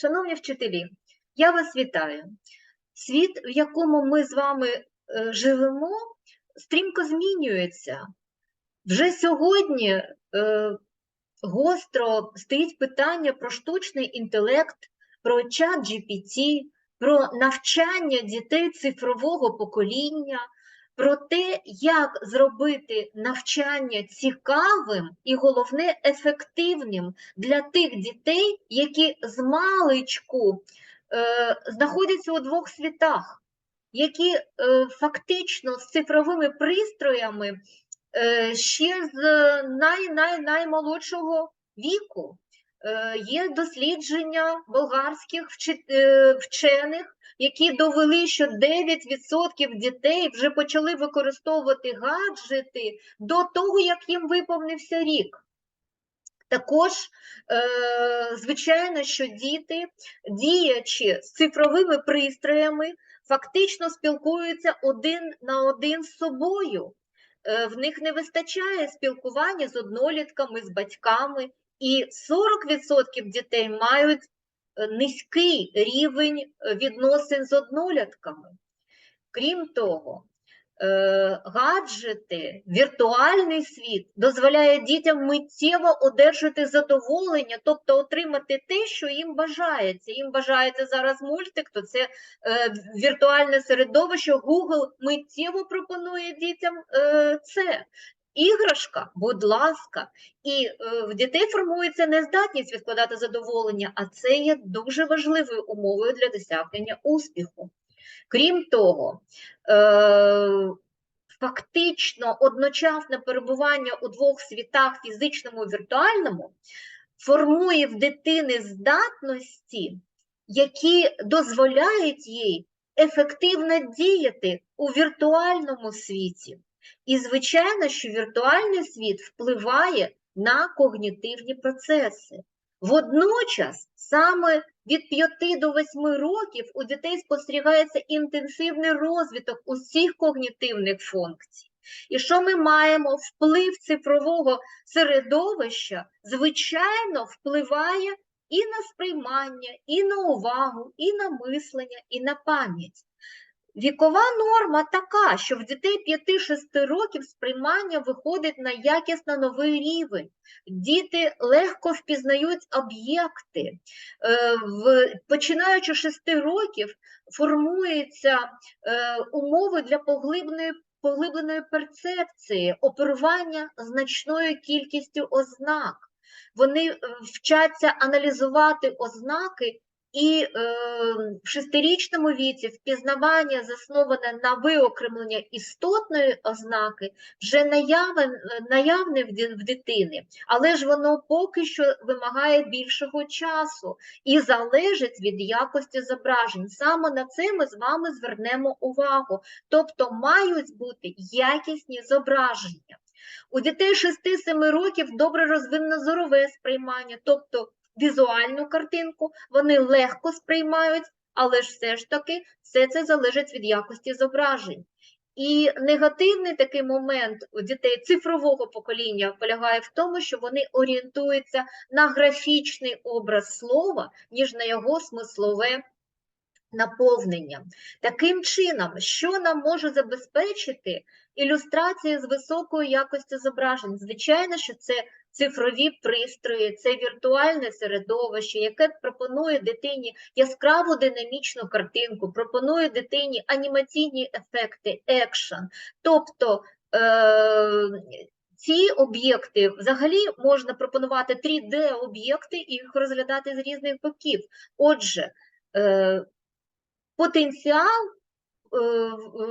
Шановні вчителі, я вас вітаю. Світ, в якому ми з вами е, живемо, стрімко змінюється. Вже сьогодні е, гостро стоїть питання про штучний інтелект, про чат GPT, про навчання дітей цифрового покоління, про те, як зробити навчання цікавим і, головне, ефективним для тих дітей, які з маличку е, знаходяться у двох світах, які е, фактично з цифровими пристроями е, ще з най-най-наймолодшого віку. Е, Є дослідження болгарських е, вчених, які довели, що 9% дітей вже почали використовувати гаджети до того, як їм виповнився рік. Також, е, звичайно, що діти, діячи з цифровими пристроями, фактично спілкуються один на один з собою. Е, В них не вистачає спілкування з однолітками, з батьками, і 40% дітей мають низький рівень відносин з однолітками. Крім того, е, гаджети, віртуальний світ дозволяє дітям миттєво одержати задоволення, тобто отримати те, що їм бажається. Їм бажається зараз мультик, то це е, віртуальне середовище. Google миттєво пропонує дітям е, це. Іграшка, будь ласка, і е, в дітей формується нездатність відкладати задоволення, а це є дуже важливою умовою для досягнення успіху. Крім того, е, фактично одночасне перебування у двох світах фізичному і віртуальному формує в дитини здатності, які дозволяють їй ефективно діяти у віртуальному світі. І, звичайно, що віртуальний світ впливає на когнітивні процеси. Водночас, саме від 5 до 8 років у дітей спостерігається інтенсивний розвиток усіх когнітивних функцій. І що ми маємо? Вплив цифрового середовища, звичайно, впливає і на сприймання, і на увагу, і на мислення, і на пам'ять. Вікова норма така, що в дітей 5-6 років сприймання виходить на якісно новий рівень. Діти легко впізнають об'єкти. Е, Починаючи з 6 років формуються е, умови для поглибленої, поглибленої перцепції, оперування значною кількістю ознак. Вони е, вчаться аналізувати ознаки і е, в шестирічному віці впізнавання засноване на виокремлення істотної ознаки вже наявне, наявне в, в дитини, але ж воно поки що вимагає більшого часу і залежить від якості зображень. Саме на це ми з вами звернемо увагу. Тобто мають бути якісні зображення. У дітей 6-7 років добре розвинено зорове сприймання, тобто візуальну картинку, вони легко сприймають, але ж все ж таки все це залежить від якості зображень. І негативний такий момент у дітей цифрового покоління полягає в тому, що вони орієнтуються на графічний образ слова, ніж на його смислове наповнення. Таким чином, що нам може забезпечити ілюстрація з високою якістю зображень? Звичайно, що це цифрові пристрої, це віртуальне середовище, яке пропонує дитині яскраву динамічну картинку, пропонує дитині анімаційні ефекти, екшен. Тобто е, ці об'єкти взагалі можна пропонувати 3D-об'єкти і їх розглядати з різних боків. Отже, е, потенціал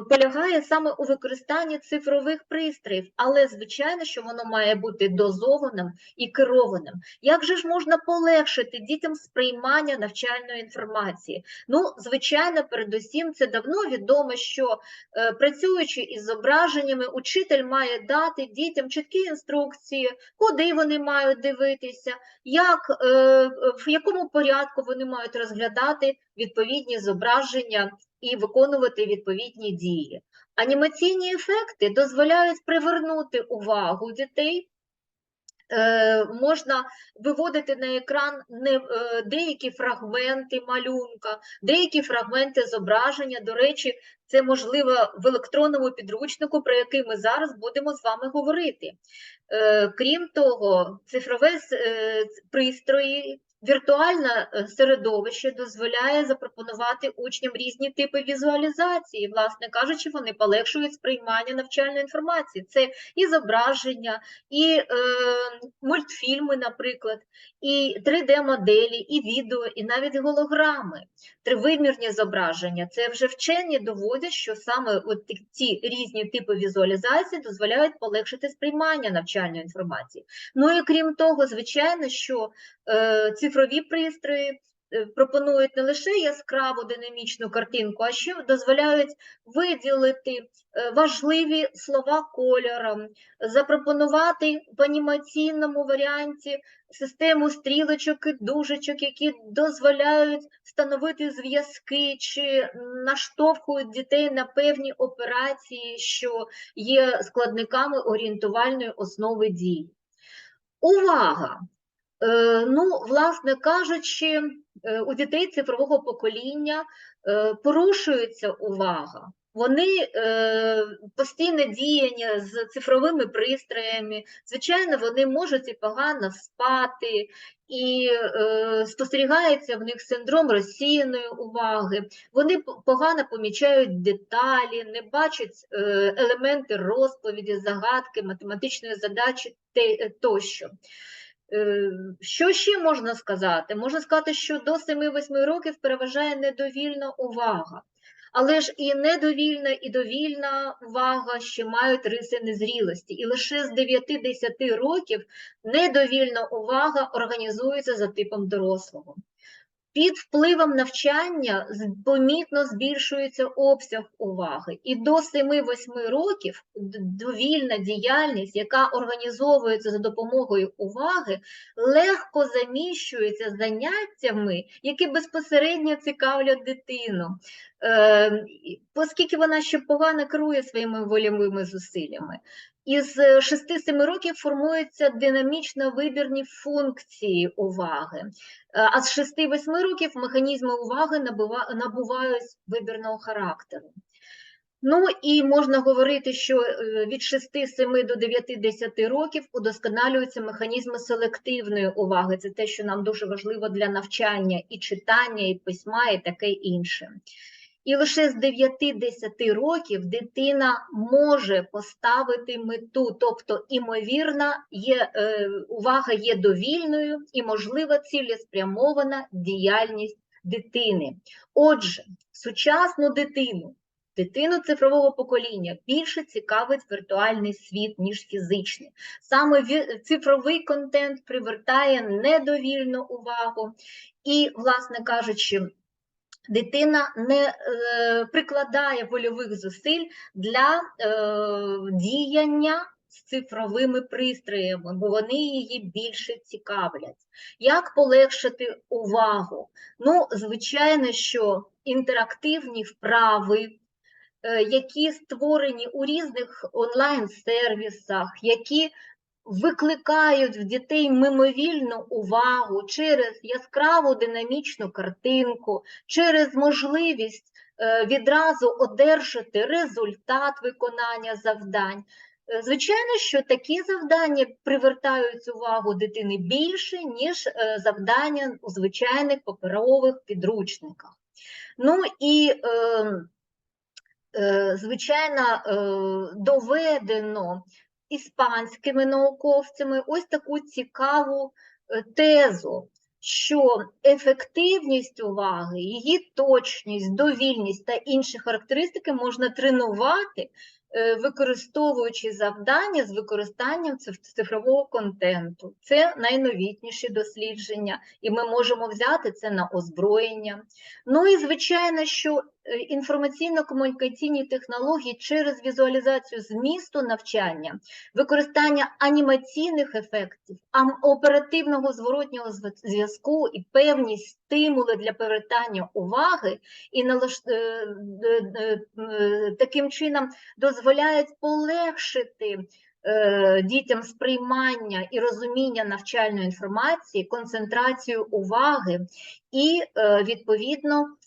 полягає саме у використанні цифрових пристроїв, але звичайно, що воно має бути дозованим і керованим. Як же ж можна полегшити дітям сприймання навчальної інформації? Ну, звичайно, передусім, це давно відомо, що е, працюючи із зображеннями, учитель має дати дітям чіткі інструкції, куди вони мають дивитися, як, е, в якому порядку вони мають розглядати відповідні зображення і виконувати відповідні дії. Анімаційні ефекти дозволяють привернути увагу дітей е, можна виводити на екран е, деякі фрагменти малюнка, деякі фрагменти зображення. До речі, це можливо в електронному підручнику, про який ми зараз будемо з вами говорити. Е, Крім того, цифрове пристрої, віртуальне е, середовище дозволяє запропонувати учням різні типи візуалізації. Власне кажучи, вони полегшують сприймання навчальної інформації. Це і зображення, і е, мультфільми, наприклад, і 3D-моделі, і відео, і навіть голограми, тривимірні зображення. Це вже вчені доводять, що саме от ці різні типи візуалізації дозволяють полегшити сприймання навчальної інформації. Ну і крім того, звичайно, що цифрові пристрої е, пропонують не лише яскраву динамічну картинку, а ще дозволяють виділити е, важливі слова кольором, запропонувати в анімаційному варіанті систему стрілочок і дужечок, які дозволяють встановити зв'язки чи наштовхують дітей на певні операції, що є складниками орієнтувальної основи дій. Увага! Е, Ну, власне кажучи, е, у дітей цифрового покоління е, порушується увага. Вони е, постійне діяння з цифровими пристроями, звичайно, вони можуть і погано спати, і е, спостерігається в них синдром розсіяної уваги. Вони погано помічають деталі, не бачать е, елементи розповіді, загадки, математичної задачі тощо. Е, Що ще можна сказати? Можна сказати, що до 7-8 років переважає недовільна увага. Але ж і недовільна, і довільна увага ще мають риси незрілості. І лише з 9-10 років недовільна увага організується за типом дорослого. Під впливом навчання помітно збільшується обсяг уваги, і до 7-8 років довільна діяльність, яка організовується за допомогою уваги, легко заміщується заняттями, які безпосередньо цікавлять дитину, оскільки вона ще погано керує своїми вольовими зусиллями. Із 6-7 років формуються динамічно вибірні функції уваги. Е, А з 6-8 років механізми уваги набувають вибірного характеру. Ну і можна говорити, що е, від 6-7 до 9-10 років удосконалюються механізми селективної уваги. Це те, що нам дуже важливо для навчання і читання, і письма, і таке інше. І лише з 9-10 років дитина може поставити мету, тобто, імовірна, є, е, увага є довільною і можлива цілеспрямована діяльність дитини. Отже, сучасну дитину, дитину цифрового покоління більше цікавить віртуальний світ, ніж фізичний. Саме цифровий контент привертає недовільну увагу і, власне кажучи, дитина не е, прикладає вольових зусиль для е, діяння з цифровими пристроями, бо вони її більше цікавлять. Як полегшити увагу? Ну, звичайно, що інтерактивні вправи, е, які створені у різних онлайн-сервісах, які викликають в дітей мимовільну увагу через яскраву динамічну картинку, через можливість е, відразу одержати результат виконання завдань. Е, Звичайно, що такі завдання привертають увагу дитини більше, ніж е, завдання у звичайних паперових підручниках. Ну і, е, е, звичайно, доведено іспанськими науковцями ось таку цікаву е, тезу, що ефективність уваги, її точність, довільність та інші характеристики можна тренувати, е, використовуючи завдання з використанням цифрового контенту. Це найновітніші дослідження, і ми можемо взяти це на озброєння. Ну і звичайно, що інформаційно-комунікаційні технології через візуалізацію змісту навчання, використання анімаційних ефектів, оперативного зворотнього зв'язку і певні стимули для привертання уваги і налаш... е, е, е, е, таким чином дозволяють полегшити е, дітям сприймання і розуміння навчальної інформації, концентрацію уваги і, е, відповідно, е,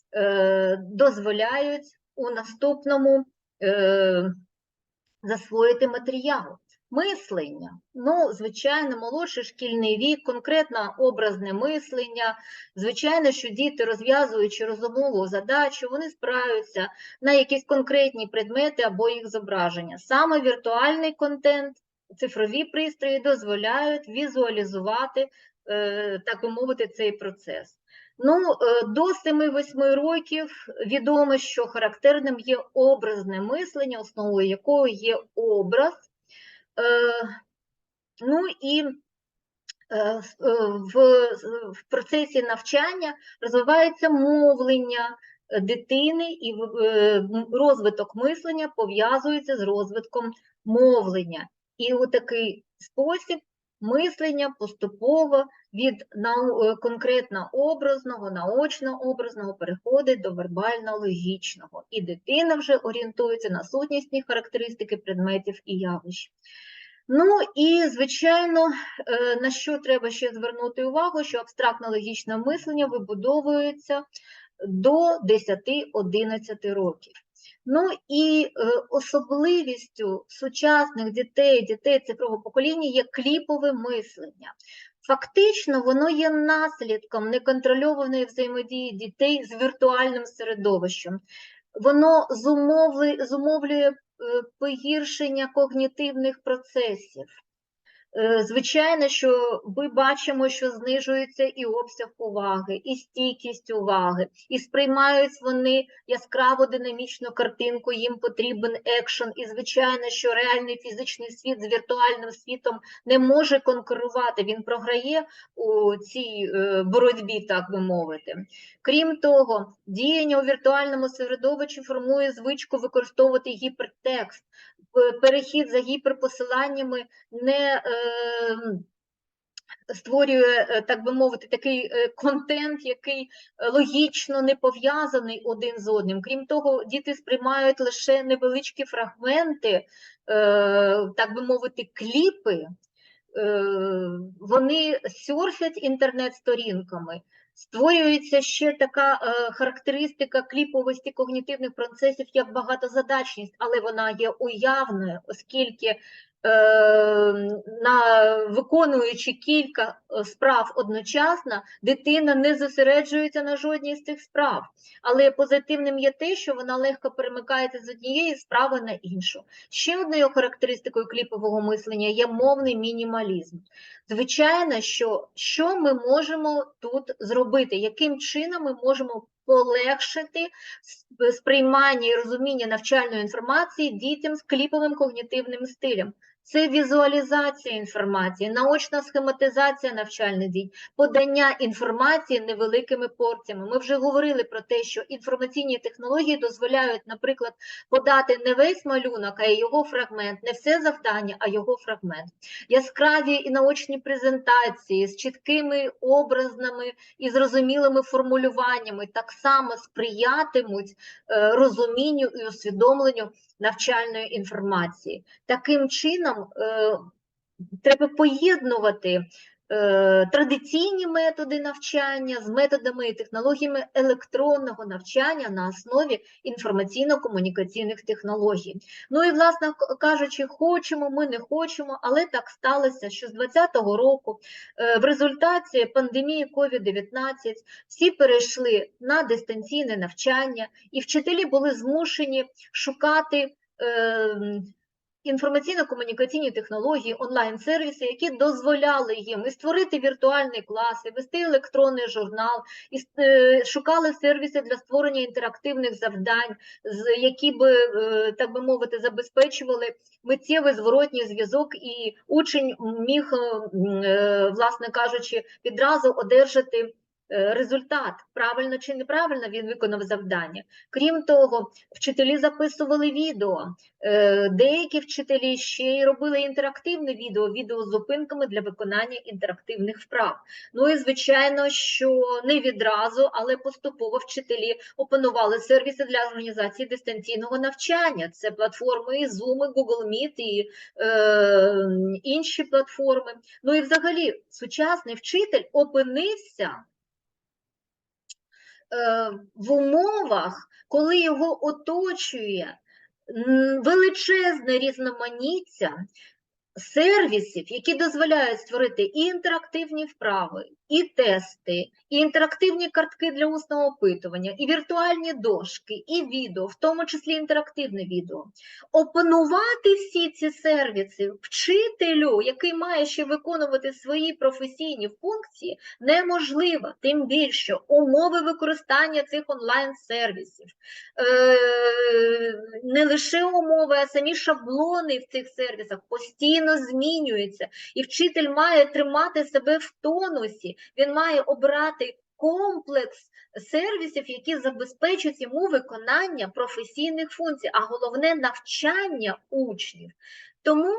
дозволяють у наступному е, засвоїти матеріал. Мислення, ну, звичайно, молодший шкільний вік, конкретно образне мислення. Звичайно, що діти, розв'язуючи розумову задачу, вони спираються на якісь конкретні предмети або їх зображення. Саме віртуальний контент, цифрові пристрої дозволяють візуалізувати, е, так би мовити, цей процес. Ну, е, до 7-8 років відомо, що характерним є образне мислення, основою якого є образ. Е, Ну і е, в, процесі навчання розвивається мовлення дитини, і розвиток мислення пов'язується з розвитком мовлення. І у такий спосіб мислення поступово від е, конкретно образного, наочно-образного переходить до вербально-логічного. І дитина вже орієнтується на сутнісні характеристики предметів і явищ. Ну і, звичайно, е, на що треба ще звернути увагу, що абстрактно-логічне мислення вибудовується до 10-11 років. Ну і е, особливістю сучасних дітей, дітей цифрового покоління є кліпове мислення. Фактично, воно є наслідком неконтрольованої взаємодії дітей з віртуальним середовищем. Воно зумовлює, е, погіршення когнітивних процесів. Е, Звичайно, що ми бачимо, що знижується і обсяг уваги, і стійкість уваги, і сприймають вони яскраву динамічну картинку, їм потрібен екшен. І звичайно, що реальний фізичний світ з віртуальним світом не може конкурувати. Він програє у цій е, боротьбі, так би мовити. Крім того, діяння у віртуальному середовищі формує звичку використовувати гіпертекст. Перехід за гіперпосиланнями не е, створює, е, так би мовити, такий е, контент, який логічно не пов'язаний один з одним. Крім того, діти сприймають лише невеличкі фрагменти, так би мовити, кліпи. Вони сюрфять інтернет-сторінками. Створюється ще така е, характеристика кліповості когнітивних процесів, як багатозадачність, але вона є уявною, оскільки на, виконуючи кілька е, справ одночасно, дитина не зосереджується на жодній з цих справ. Але позитивним є те, що вона легко перемикається з однієї справи на іншу. Ще одною характеристикою кліпового мислення є мовний мінімалізм. Звичайно, що, що ми можемо тут зробити, яким чином ми можемо полегшити сприймання і розуміння навчальної інформації дітям з кліповим когнітивним стилем. Це візуалізація інформації, наочна схематизація навчальних дій, подання інформації невеликими порціями. Ми вже говорили про те, що інформаційні технології дозволяють, наприклад, подати не весь малюнок, а його фрагмент, не все завдання, а його фрагмент. Яскраві і наочні презентації з чіткими образними і зрозумілими формулюваннями так само сприятимуть е, розумінню і усвідомленню навчальної інформації. Таким чином, е, треба поєднувати традиційні методи навчання з методами і технологіями електронного навчання на основі інформаційно-комунікаційних технологій. Ну і, власне кажучи, хочемо, ми не хочемо, але так сталося, що з 2020 року е, в результаті пандемії COVID-19 всі перейшли на дистанційне навчання, і вчителі були змушені шукати. Інформаційно-комунікаційні технології, онлайн-сервіси, які дозволяли їм і створити віртуальний клас, і вести електронний журнал, і е, шукали сервіси для створення інтерактивних завдань, які би, е, так би мовити, забезпечували миттєвий зворотній зв'язок, і учень міг, е, власне кажучи, відразу одержати результат, правильно чи неправильно він виконав завдання. Крім того, вчителі записували відео. Е, Деякі вчителі ще й робили інтерактивне відео, відео з зупинками для виконання інтерактивних вправ. Ну і звичайно, що не відразу, але поступово вчителі опанували сервіси для організації дистанційного навчання. Це платформи і Zoom, і Google Meet, і е, інші платформи. Ну і взагалі, сучасний вчитель опинився е, в умовах, коли його оточує величезне різноманіття сервісів, які дозволяють створити і інтерактивні вправи, і тести, і інтерактивні картки для усного опитування, і віртуальні дошки, і відео, в тому числі інтерактивне відео. Опанувати всі ці сервіси вчителю, який має ще виконувати свої професійні функції, неможливо, тим більше умови використання цих онлайн-сервісів, е, не лише умови, а самі шаблони в цих сервісах постійно змінюються, і вчитель має тримати себе в тонусі, він має обрати комплекс сервісів, які забезпечують йому виконання професійних функцій, а головне навчання учнів. Тому е,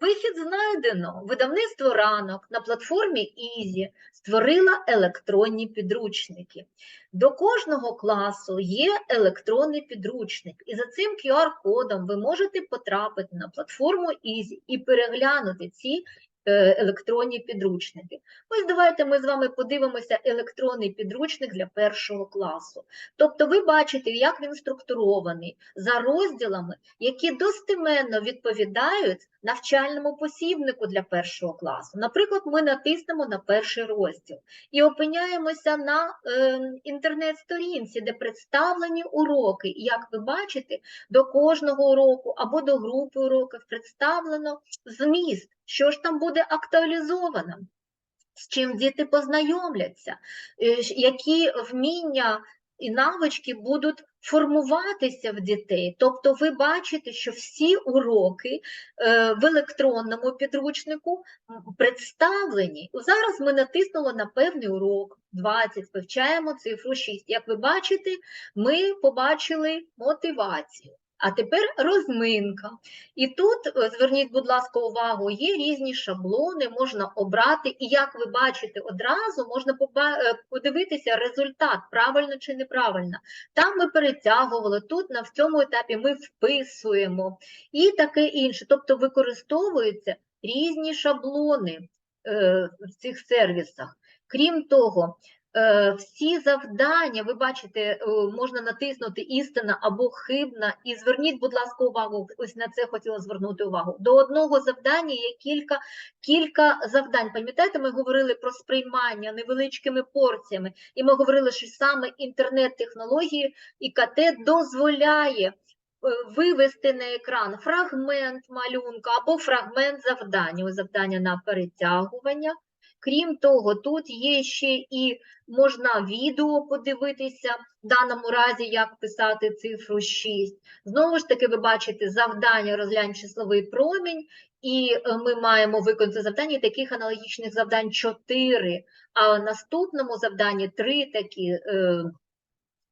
вихід знайдено. Видавництво ранок на платформі Ізі створила електронні підручники. До кожного класу є електронний підручник, і за цим QR-кодом ви можете потрапити на платформу Ізі і переглянути ці електронні підручники. Ось давайте ми з вами подивимося електронний підручник для першого класу. Тобто ви бачите, як він структурований за розділами, які достеменно відповідають навчальному посібнику для першого класу. Наприклад, ми натиснемо на перший розділ і опиняємося на е, інтернет-сторінці, де представлені уроки. І як ви бачите, до кожного уроку або до групи уроків представлено зміст, що ж там буде актуалізовано. З чим діти познайомляться, е, які вміння і навички будуть формуватися в дітей. Тобто ви бачите, що всі уроки е, в електронному підручнику представлені. Зараз ми натиснули на певний урок 20, вивчаємо цифру 6. Як ви бачите, ми побачили мотивацію. А тепер розминка. І тут, е, зверніть, будь ласка, увагу, є різні шаблони, можна обрати, і як ви бачите, одразу можна е, подивитися результат, правильно чи неправильно. Там ми перетягували, тут на в цьому етапі ми вписуємо і таке інше. Тобто використовуються різні шаблони е, в цих сервісах. Крім того, всі завдання, ви бачите, е, можна натиснути істина або хибна, і зверніть, будь ласка, увагу, ось на це хотіла звернути увагу. До одного завдання є кілька, кілька завдань. Пам'ятаєте, ми говорили про сприймання невеличкими порціями, і ми говорили, що саме інтернет-технології ІКТ дозволяє е, вивести на екран фрагмент малюнка або фрагмент завдання, завдання на перетягування. Крім того, тут є ще і можна відео подивитися, в даному разі, як писати цифру 6. Знову ж таки, ви бачите завдання розглянь числовий промінь, і е, ми маємо виконати завдання, таких аналогічних завдань 4, а в наступному завданні 3 такі е,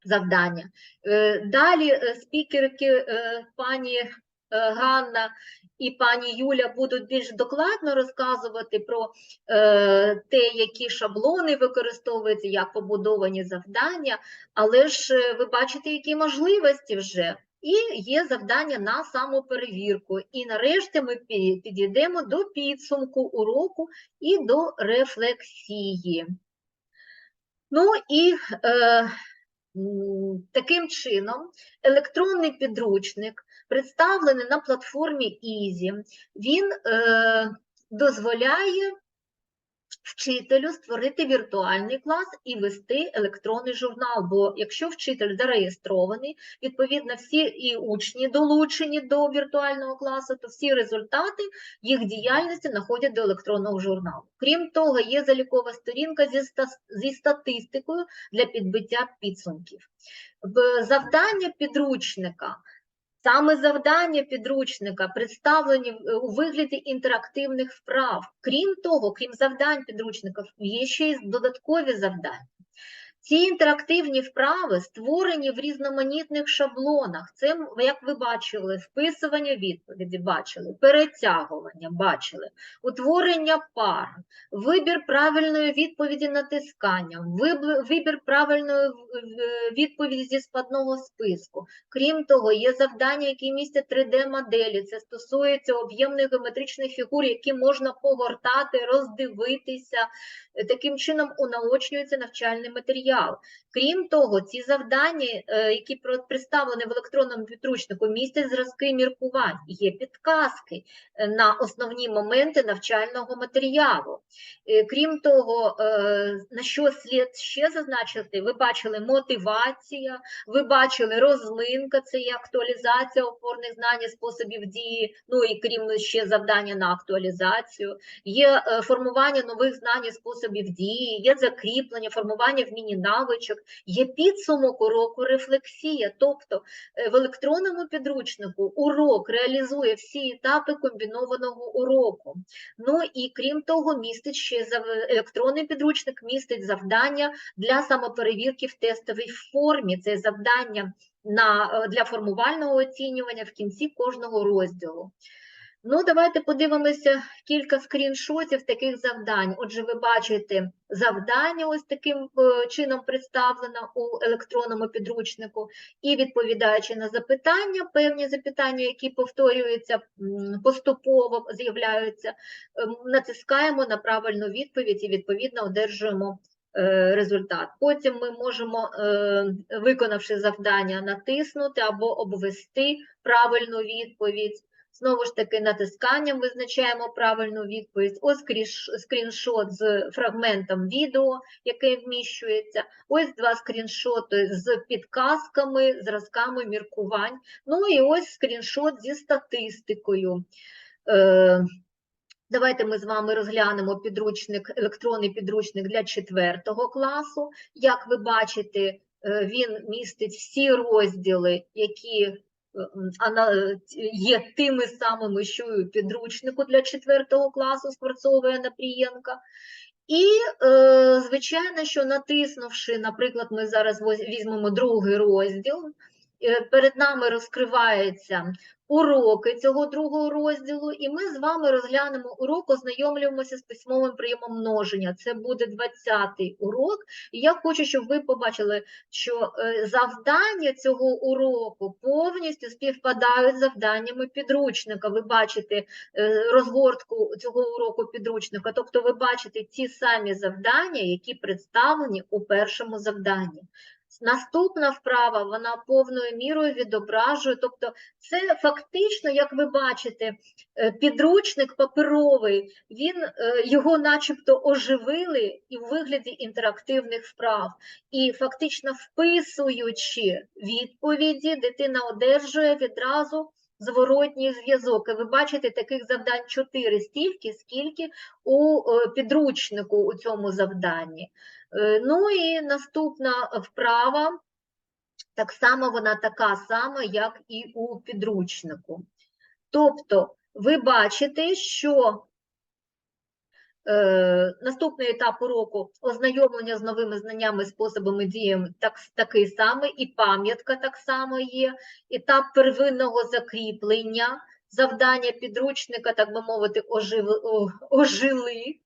завдання. Е, Далі е, спікерки е, пані Ганна і пані Юля будуть більш докладно розказувати про е, те, які шаблони використовуються, як побудовані завдання, але ж е, ви бачите, які можливості вже. І є завдання на самоперевірку. І нарешті ми підійдемо до підсумку уроку і до рефлексії. Ну і е, таким чином електронний підручник, представлений на платформі Easy, він е, дозволяє вчителю створити віртуальний клас і вести електронний журнал. Бо якщо вчитель зареєстрований, відповідно, всі і учні долучені до віртуального класу, то всі результати їх діяльності знаходять до електронного журналу. Крім того, є залікова сторінка зі, ста- зі статистикою для підбиття підсумків. Завдання підручника Саме завдання підручника представлені в- у вигляді інтерактивних вправ. Крім того, крім завдань підручника, є ще й додаткові завдання. Ці інтерактивні вправи створені в різноманітних шаблонах. Це, як ви бачили, вписування відповіді бачили, перетягування бачили, утворення пар, вибір правильної відповіді натисканням, вибір правильної відповіді зі складного списку. Крім того, є завдання, які містять 3D-моделі. Це стосується об'ємних геометричних фігур, які можна погортати, роздивитися. Таким чином унаочнюється навчальний матеріал. Крім того, ці завдання, е, які представлені в електронному підручнику, містять зразки міркувань, є підказки е, на основні моменти навчального матеріалу. Е, Крім того, на що слід ще зазначити, ви бачили мотивація, ви бачили розминка, це є актуалізація опорних знань і способів дії, ну і крім ще завдання на актуалізацію, є формування нових знань і способів дії, є закріплення, формування вміні-навичок, є підсумок уроку рефлексія, тобто е, в електронному підручнику урок реалізує всі етапи комбінованого уроку. Ну і крім того, містить ще електронний підручник, містить завдання для самоперевірки в тестовій формі. Це завдання на, е, для формувального оцінювання в кінці кожного розділу. Ну, давайте подивимося кілька скріншотів таких завдань. Отже, ви бачите завдання ось таким е, чином представлено у електронному підручнику, і відповідаючи на запитання, певні запитання, які повторюються поступово, з'являються, ем, натискаємо на правильну відповідь і відповідно одержуємо е, результат. Потім ми можемо, е, виконавши завдання, натиснути або обвести правильну відповідь. Знову ж таки, натисканням визначаємо правильну відповідь. Ось скріншот з фрагментом відео, яке вміщується. Ось два скріншоти з підказками, зразками міркувань. Ну і ось скріншот зі статистикою. Е, Давайте ми з вами розглянемо підручник, електронний підручник для 4 класу. Як ви бачите, е, він містить всі розділи, які є тими самими, що і у підручнику для 4 класу Скворцова Напрієнка. І, е, звичайно, що натиснувши, наприклад, ми зараз візьмемо другий розділ, е, перед нами розкриваються уроки цього другого розділу, і ми з вами розглянемо урок, ознайомлюємося з письмовим прийомом множення. Це буде 20-й урок. І я хочу, щоб ви побачили, що е, завдання цього уроку повністю співпадають з завданнями підручника. Ви бачите е, розгортку цього уроку підручника, тобто ви бачите ті самі завдання, які представлені у першому завданні. Наступна вправа, вона повною мірою відображує, тобто це фактично, як ви бачите, е, підручник паперовий, він, е, його начебто оживили і в вигляді інтерактивних вправ. І фактично вписуючи відповіді, дитина одержує відразу зворотній зв'язок. І ви бачите таких завдань 4, стільки, скільки у е, підручнику у цьому завданні. Е, Ну і наступна вправа, так само вона така сама, як і у підручнику. Тобто, ви бачите, що наступний етап уроку ознайомлення з новими знаннями, способами діями так, такий самий, і пам'ятка так само є, етап первинного закріплення, завдання підручника, так би мовити, оживи, ожили.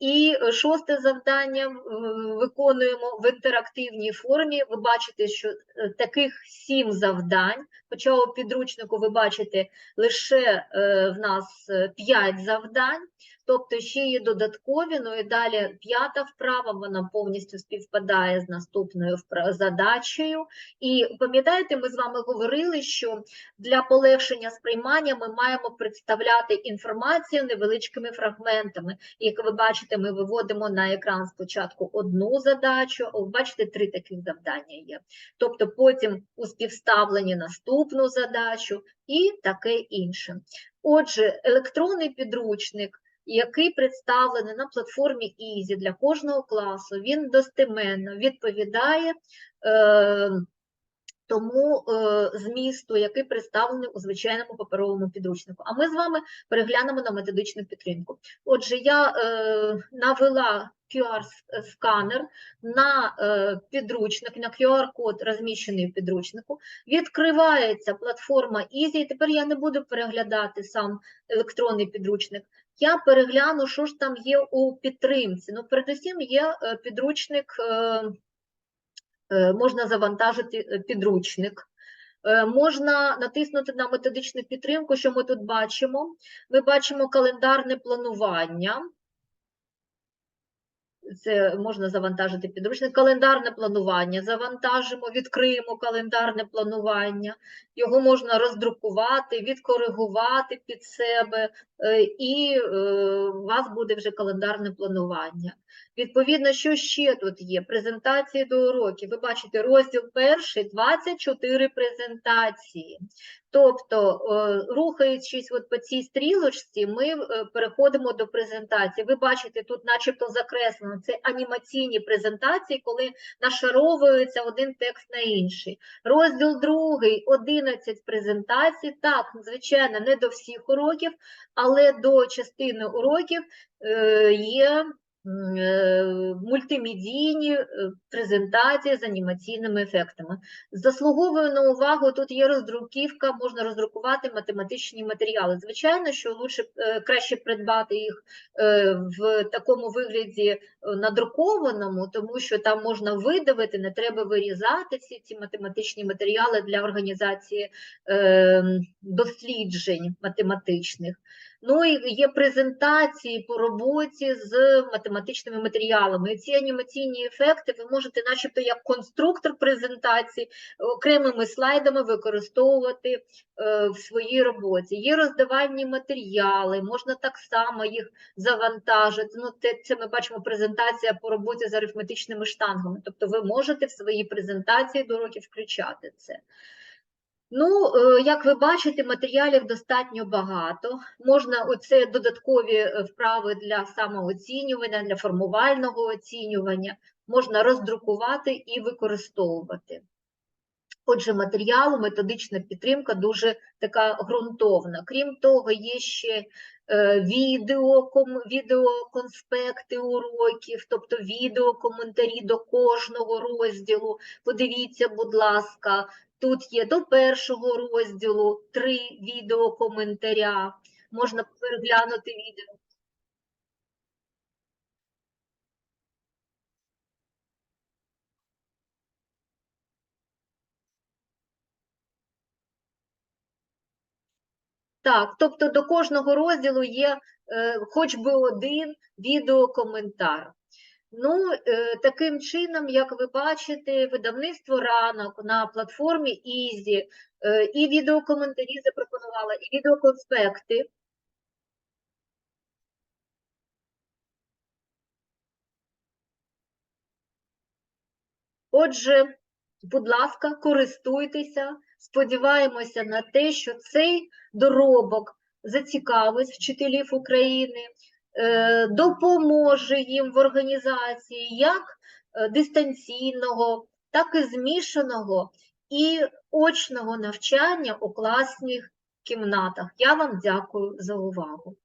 І е, шосте завдання е, виконуємо в інтерактивній формі. Ви бачите, що е, таких сім завдань, хоча у підручнику ви бачите лише е, в нас е, п'ять завдань, тобто ще є додаткові, ну і далі п'ята вправа, вона повністю співпадає з наступною задачею. І пам'ятаєте, ми з вами говорили, що для полегшення сприймання ми маємо представляти інформацію невеличкими фрагментами. Як ви бачите, ми виводимо на екран спочатку одну задачу, о, бачите, три таких завдання є. Тобто потім у співставленні наступну задачу і таке інше. Отже, електронний підручник, який представлений на платформі Easy для кожного класу, він достеменно відповідає е, тому е, змісту, який представлений у звичайному паперовому підручнику. А ми з вами переглянемо на методичну підтримку. Отже, я е, навела QR-сканер на е, підручник, на QR-код, розміщений в підручнику. Відкривається платформа Easy, і тепер я не буду переглядати сам електронний підручник. Я перегляну, що ж там є у підтримці. Ну, передусім є е, підручник. е, Е, можна завантажити підручник. Можна натиснути на методичну підтримку, що ми тут бачимо. Ми бачимо календарне планування. Це можна завантажити підручник. Календарне планування. Завантажимо, відкриємо календарне планування. Його можна роздрукувати, відкоригувати під себе, і е, у вас буде вже календарне планування. Відповідно, що ще тут є? Презентації до уроків. Ви бачите, розділ перший, 24 презентації. Тобто, е, рухаючись от по цій стрілочці, ми е, переходимо до презентації. Ви бачите, тут начебто закреслено, це анімаційні презентації, коли нашаровується один текст на інший. Розділ другий, 11 презентацій. Так, звичайно, не до всіх уроків, але до частини уроків е, є е, мультимедійні е, презентації з анімаційними ефектами. Заслуговує на увагу, тут є роздруківка, можна роздрукувати математичні матеріали. Звичайно, що лучше, краще придбати їх в такому вигляді надрукованому, тому що там можна видавити, не треба вирізати всі ці математичні матеріали для організації е, досліджень математичних. Ну і є презентації по роботі з математичними матеріалами. Ці анімаційні ефекти ви можете, начебто, як конструктор презентації, окремими слайдами використовувати е, в своїй роботі. Є роздавальні матеріали, можна так само їх завантажити. Ну, це ми бачимо презентація по роботі з арифметичними штангами. Тобто ви можете в своїй презентації до років включати це. Ну, е, як ви бачите, матеріалів достатньо багато. Можна оце додаткові е, вправи для самооцінювання, для формувального оцінювання, можна роздрукувати і використовувати. Отже, матеріал, методична підтримка дуже така ґрунтовна. Крім того, є ще е, відео, відеоконспекти уроків, тобто відеокоментарі до кожного розділу. Подивіться, будь ласка, тут є до першого розділу три відеокоментаря. Можна переглянути відео. Так, тобто до кожного розділу є е, хоч би один відеокоментар. Ну, е, таким чином, як ви бачите, видавництво ранок на платформі Ізі е, і відеокоментарі запропонувала, і відеоконспекти. Отже, будь ласка, користуйтеся, сподіваємося на те, що цей доробок зацікавить вчителів України, допоможе їм в організації як е, дистанційного, так і змішаного і очного навчання у класних кімнатах. Я вам дякую за увагу.